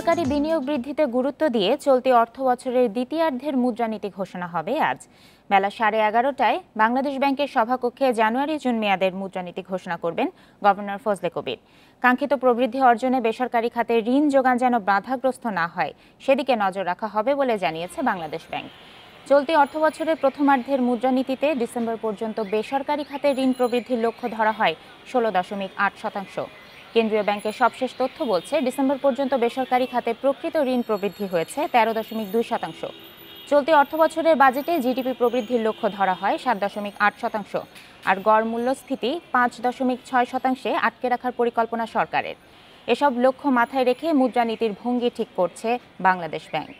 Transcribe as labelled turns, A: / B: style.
A: সরকারি বিনিয়োগ বৃদ্ধিতে গুরুত্ব দিয়ে চলতি অর্থ বছরের দ্বিতীয়ার্ধের মুদ্রানীতি ঘোষণা হবে আজ। বেলা সাড়ে এগারোটায় বাংলাদেশ ব্যাংকের সভাকক্ষে জানুয়ারি জুন মেয়াদের মুদ্রানীতি ঘোষণা করবেন গভর্নর ফজলে কবির। কাঙ্ক্ষিত প্রবৃদ্ধি অর্জনে বেসরকারি খাতে ঋণ যোগান যেন বাধাগ্রস্ত না হয়, সেদিকে নজর রাখা হবে বলে জানিয়েছে বাংলাদেশ ব্যাংক। চলতি অর্থবছরের প্রথমার্ধের মুদ্রানীতিতে ডিসেম্বর পর্যন্ত বেসরকারি খাতে ঋণ প্রবৃদ্ধির লক্ষ্য ধরা হয় ষোলো দশমিক আট শতাংশ। কেন্দ্রীয় ব্যাংকের সবশেষ তথ্য বলছে, ডিসেম্বর পর্যন্ত বেসরকারি খাতে প্রকৃত ঋণ প্রবৃদ্ধি হয়েছে তেরো দশমিক দুই শতাংশ। চলতি অর্থবছরের বাজেটে জিডিপি প্রবৃদ্ধির লক্ষ্য ধরা হয় সাত দশমিক আট শতাংশ, আর গড় মূল্যস্ফীতি পাঁচ দশমিক ছয় শতাংশে আটকে রাখার পরিকল্পনা সরকারের। এসব লক্ষ্য মাথায় রেখে মুদ্রানীতির ভঙ্গি ঠিক করছে বাংলাদেশ ব্যাংক।